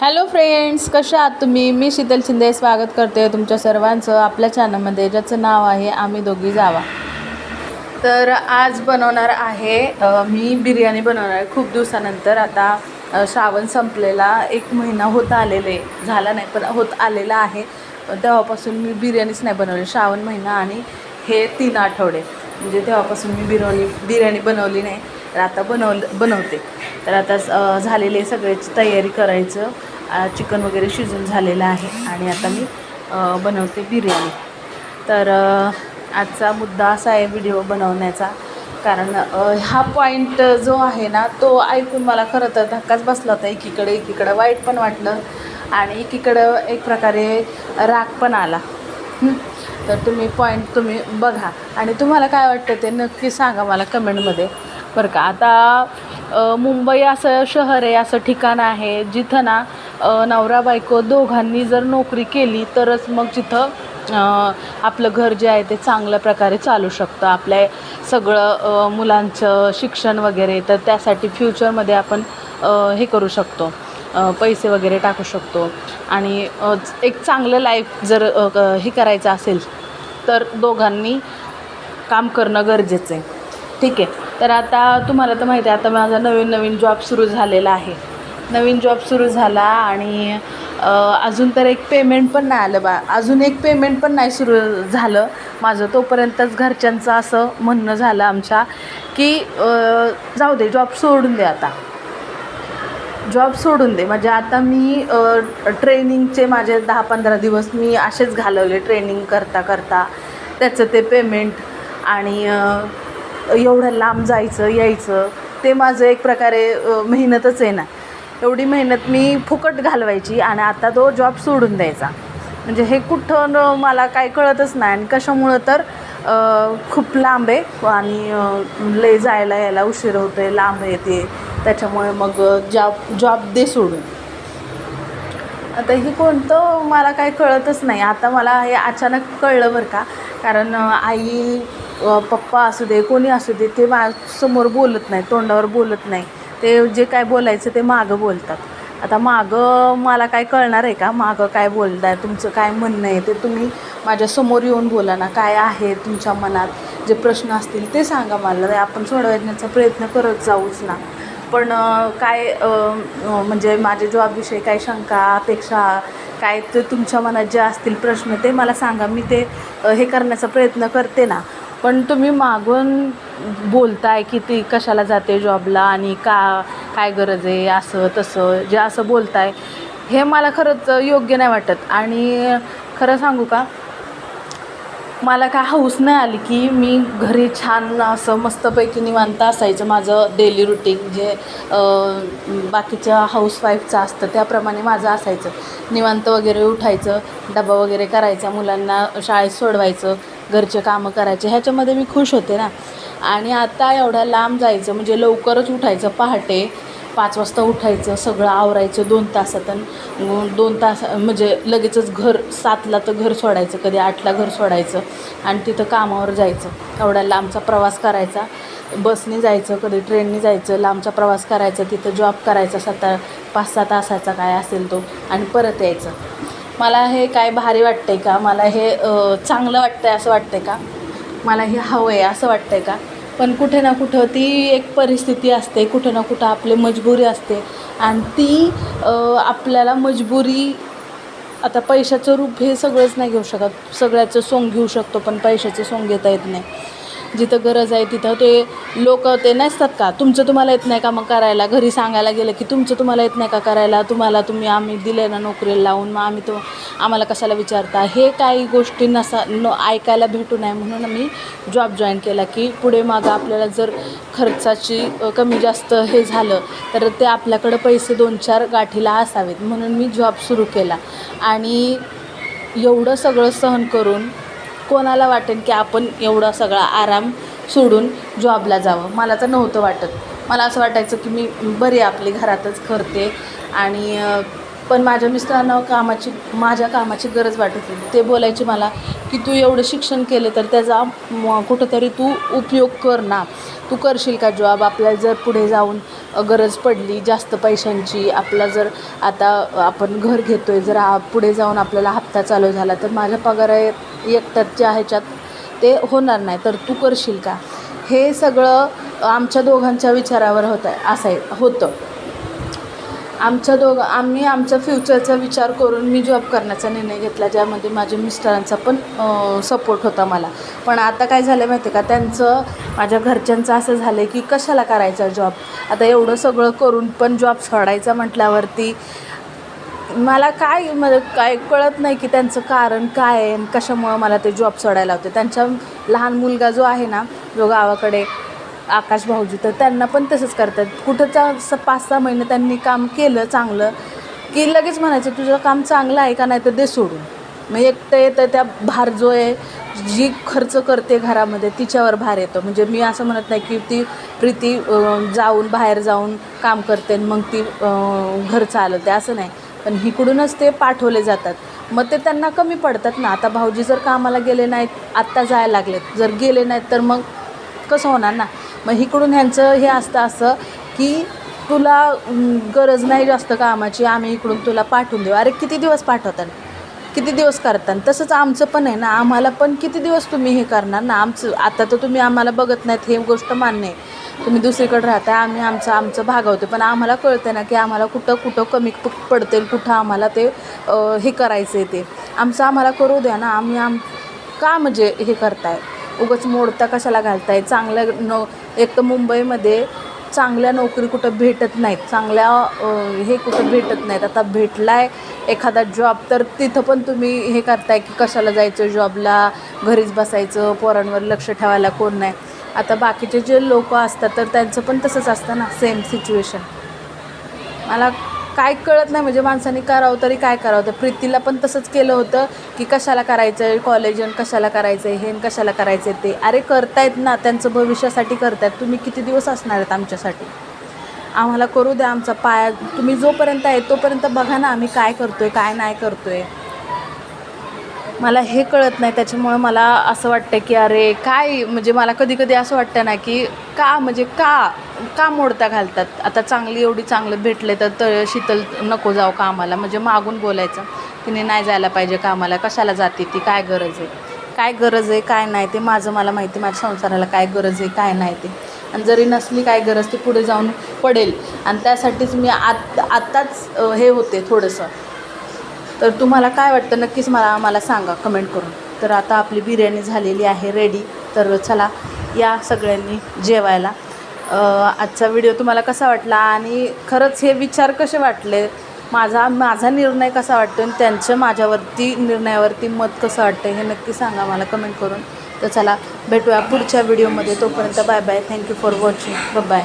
Hello friends कशा आहात तुम्ही? मी शीतल शिंदे. स्वागत करते तुमच्या सर्वांचं आपल्या चॅनलमध्ये ज्याचं नाव आहे आम्ही दोघी जावा. तर आज बनवणार आहे मी बिर्याणी बनवणार आहे. खूप दिवसानंतर आता श्रावण संपलेला. एक महिना होत आलेले झाला नाही पण होत आलेला आहे. तेव्हापासून मी बिर्याणीच नाही बनवली. श्रावण महिना आणि हे तीन आठवडे. म्हणजे तेव्हापासून मी बिर्याणी बिर्याणी बनवली नाही. तर आता बनवलं बनवते. तर आता झालेले सगळ्याची तयारी करायचं. चिकन वगैरे शिजून झालेलं आहे आणि आता मी बनवते बिर्याणी. तर आजचा मुद्दा असा आहे व्हिडिओ बनवण्याचा. कारण हा पॉईंट जो आहे ना तो ऐकून मला खरं तर धक्काच बसला होता. एकीकडे एकीकडं वाईट पण वाटलं आणि एकीकडं एक प्रकारे राग पण आला. तर तुम्ही पॉईंट तुम्ही बघा. आणि तुम्हाला काय वाटतं ते नक्की सांगा मला कमेंटमध्ये. बरं का. आता मुंबई असं शहर आहे असं ठिकाण आहे जिथं ना नवरा बायको दोघांनी जर नोकरी केली तरच मग जिथं आपलं घर जे आहे ते चांगल्या प्रकारे चालू शकतं. आपल्या सगळं मुलांचं शिक्षण वगैरे तर त्यासाठी फ्युचरमध्ये आपण हे करू शकतो. पैसे वगैरे टाकू शकतो. आणि एक चांगलं लाईफ जर हे करायचं असेल तर दोघांनी काम करणं गरजेचं आहे. ठीक आहे? तर आता तुम्हाला तर माहिती आहे आता माझा नवीन नवीन जॉब सुरू झालेला आहे. नवीन जॉब सुरू झाला आणि अजून तर एक पेमेंट पण नाही आलं बा. अजून एक पेमेंट पण नाही सुरू झालं. माझं तोपर्यंतच घरच्यांचं असं म्हणणं झालं आमच्या की जाऊ दे जॉब सोडून दे आता. जॉब सोडून दे. म्हणजे आता मी ट्रेनिंगचे माझे दहा पंधरा दिवस मी असेच घालवले ट्रेनिंग करता करता. त्याचं ते पेमेंट आणि एवढं लांब जायचं यायचं ते माझं एक प्रकारे मेहनतच आहे ना. एवढी मेहनत मी फुकट घालवायची आणि आता तो जॉब सोडून द्यायचा. म्हणजे हे कुठं मला काय कळतच नाही आणि कशामुळं तर खूप लांब आहे आणि अ, लय जायला यायला उशीर होतो आहे लांब येते. त्याच्यामुळे मग जॉब जॉब दे सोडून. आता हे कोणतं मला काय कळतच नाही. आता मला हे अचानक कळलं बरं का. कारण आई पप्पा असू दे कोणी असू दे ते मा समोर बोलत नाही तोंडावर बोलत नाही. ते जे काय बोलायचं ते मागं बोलतात. आता मागं मला काय कळणार आहे का? मागं काय बोलताय? तुमचं काय म्हणणं आहे? ते तुम्ही माझ्यासमोर येऊन बोला ना काय आहे तुमच्या मनात? जे प्रश्न असतील ते सांगा मला. ते आपण सोडवण्याचा प्रयत्न करत जाऊच ना. पण काय म्हणजे माझ्या जॉबविषयी काय शंका अपेक्षा काय ते तुमच्या मनात जे असतील प्रश्न ते मला सांगा. मी ते हे करण्याचा प्रयत्न करते ना. पण तुम्ही मागून बोलताय की ती कशाला जाते जॉबला आणि का काय गरज आहे असं तसं जे असं बोलताय हे मला खरंच योग्य नाही वाटत. आणि खरं सांगू का मला काय हौस नाही आली की मी घरी छान असं मस्तपैकी निवांत असायचं माझं डेली रुटीन जे बाकीच्या हाऊसवाईफचं असतं त्याप्रमाणे माझं असायचं. निवांत वगैरे उठायचं डबा वगैरे करायचा मुलांना शाळेत सोडवायचं घरचे कामं करायचे ह्याच्यामध्ये मी खुश होते ना. आणि आता एवढ्या लांब जायचं म्हणजे लवकरच उठायचं पहाटे. पाच वाजता उठायचं सगळं आवरायचं दोन तासात आणि दोन तास म्हणजे लगेचच घर सातला तर घर सोडायचं कधी आठला घर सोडायचं आणि तिथं कामावर जायचं. एवढा लांबचा प्रवास करायचा. बसने जायचं कधी ट्रेनने जायचं लांबचा प्रवास करायचा तिथं जॉब करायचा सता पाच सहा तासाचा काय असेल तो आणि परत यायचं. मला हे काय भारी वाटतंय का? मला हे चांगलं चांगलं वाटतंय असं वाटतंय का? मला हे हवं आहे असं वाटतंय का? पण कुठे ना कुठं ती एक परिस्थिती असते कुठं ना कुठं आपली मजबुरी असते. आणि ती आपल्याला मजबुरी आता पैशाचं रूप हे सगळंच नाही घेऊ शकत. सगळ्याचं सोंग घेऊ शकतो पण पैशाचं सोंग घेता येत नाही. जिथं गरज आहे तिथं ते लोक ते नसतात का? तुमचं तुम्हाला येत नाही का मग करायला? घरी सांगायला गेलं की तुमचं तुम्हाला येत नाही का करायला? तुम्हाला तुम्ही आम्ही दिले ना नोकरीला लावून मग आम्ही तो आम्हाला कशाला विचारता? हे काही गोष्टी नसा न ऐकायला भेटू नये म्हणून आम्ही जॉब जॉईन केला की पुढे मागं आपल्याला जर खर्चाची कमी जास्त हे झालं तर ते आपल्याकडं पैसे दोन चार गाठीला असावेत म्हणून मी जॉब सुरू केला. आणि एवढं सगळं सहन करून कोणाला वाटेल की आपण एवढा सगळा आराम सोडून जॉबला जावं? मला तर नव्हतं वाटत. मला असं वाटायचं की मी बरी आपली घरातच करते. आणि पण माझ्या मिस्टरांना कामाची माझ्या कामाची गरज वाटत होती. ते बोलायचे मला की तू एवढं शिक्षण केलं तर त्याचा कुठंतरी तू उपयोग कर ना. तू करशील का जॉब आपल्याला जर पुढे जाऊन गरज पडली जास्त पैशांची आपला जर आता आपण घर घेतो आहे जर पुढे जाऊन आपल्याला हप्ता चालू झाला तर माझ्या पगार एकट्याच्या ह्याच्यात ते होणार नाही. तर तू करशील का? हे सगळं आमच्या दोघांच्या विचारावर होतं असाय होतं. आमच्या दोघं आम्ही आमच्या फ्युचरचा विचार करून मी जॉब करण्याचा निर्णय घेतला ज्यामध्ये माझ्या मिस्टरांचा पण सपोर्ट होता मला. पण आता काय झालं माहिती आहे का? त्यांचं माझ्या घरच्यांचं असं झालं की कशाला करायचा जॉब आता एवढं सगळं करून पण जॉब सोडायचा म्हटल्यावरती मला काय म्हणजे काय कळत नाही की त्यांचं कारण काय आहे कशामुळं मला ते जॉब सोडायला होते. त्यांच्या लहान मुलगा जो आहे ना जो गावाकडे आकाश भाऊजी तर त्यांना पण तसंच करतात. कुठंचा स पाच सहा महिने त्यांनी काम केलं चांगलं की लगेच म्हणायचं तुझं काम चांगलं आहे का नाही तर दे सोडून. मग एकटं येतं त्या भार जो आहे जी खर्च करते घरामध्ये तिच्यावर भार येतो. म्हणजे मी असं म्हणत नाही की ती प्रीती जाऊन बाहेर जाऊन काम करते आणि मग ती घर चालवते असं नाही. पण इकडूनच ते पाठवले जातात. मग ते त्यांना कमी पडतात ना. आता भाऊजी जर कामाला गेले नाहीत आत्ता जायला लागलेत. जर गेले नाहीत तर मग कसं होणार ना? मग इकडून ह्यांचं हे असतं असं की तुला गरज नाही जास्त कामाची आम्ही इकडून तुला पाठवून देऊ. अरे किती दिवस पाठवतात किती दिवस करतात तसंच आमचं पण आहे ना. आम्हाला पण किती दिवस तुम्ही हे करणार ना? आमचं आता तर तुम्ही आम्हाला बघत नाहीत हे गोष्ट मान्य आहे. तुम्ही दुसरीकडे राहता आम्ही आमचं आमचं भागवतो पण आम्हाला कळतं ना की आम्हाला कुठं कुठं कमी पडतील पडते कुठं आम्हाला ते हे करायचं आहे ते. आमचं आम्हाला करू द्या ना. आम्ही आम का म्हणजे हे करताय? उगाच मोडता कशाला घालताय? चांगल्या न एक तर मुंबईमध्ये चांगल्या नोकरी कुठं भेटत नाहीत. चांगल्या हे कुठं भेटत नाहीत. आता भेटलाय एखादा जॉब तर तिथं पण तुम्ही हे करताय की कशाला जायचं जॉबला घरीच बसायचं पोरांवर लक्ष ठेवायला कोण नाही. आता बाकीचे जे लोक असतात तर त्यांचं पण तसंच असतं ना सेम सिच्युएशन मला काय कळत नाही म्हणजे माणसाने करावं तरी काय करावं. तर प्रीतीला पण तसंच केलं होतं की कशाला करायचं आहे कॉलेज आणि कशाला करायचं आहे हे कशाला करायचं आहे ते. अरे करतायत ना त्यांचं भविष्यासाठी करतायत. तुम्ही किती दिवस असणार आहेत आमच्यासाठी? आम्हाला करू द्या आमचा पाया. तुम्ही जोपर्यंत आहे तोपर्यंत बघा ना आम्ही काय करतो आहे काय नाही करतो आहे मला हे कळत नाही त्याच्यामुळं मला असं वाटतं की अरे काय? म्हणजे मला कधी कधी असं वाटतं ना की का म्हणजे का का मोडता घालतात? आता चांगली एवढी चांगलं भेटले तर त शीतल नको जाऊ कामाला. म्हणजे मागून बोलायचं तिने नाही जायला पाहिजे कामाला. कशाला जाते ती? काय गरज आहे? काय गरज आहे काय नाही ते? माझं मला माहिती माझ्या संसाराला काय गरज आहे काय नाही ते? आणि जरी नसली काय गरज ती पुढे जाऊन पडेल. आणि त्यासाठीच मी आत आत्ताच हे होते थोडंसं. तर तुम्हाला काय वाटतं? नक्कीच मला आम्हाला सांगा कमेंट करून. तर आता आपली बिर्याणी झालेली आहे रेडी तर चला या सगळ्यांनी जेवायला. आजचा व्हिडिओ तुम्हाला कसा वाटला? आणि खरंच हे विचार कसे वाटले? माझा माझा निर्णय कसा वाटतो? आणि त्यांचं माझ्यावरती निर्णयावरती मत कसं वाटतं हे नक्की सांगा मला कमेंट करून. तर चला भेटूया पुढच्या व्हिडिओमध्ये तोपर्यंत bye bye thank you for watching bye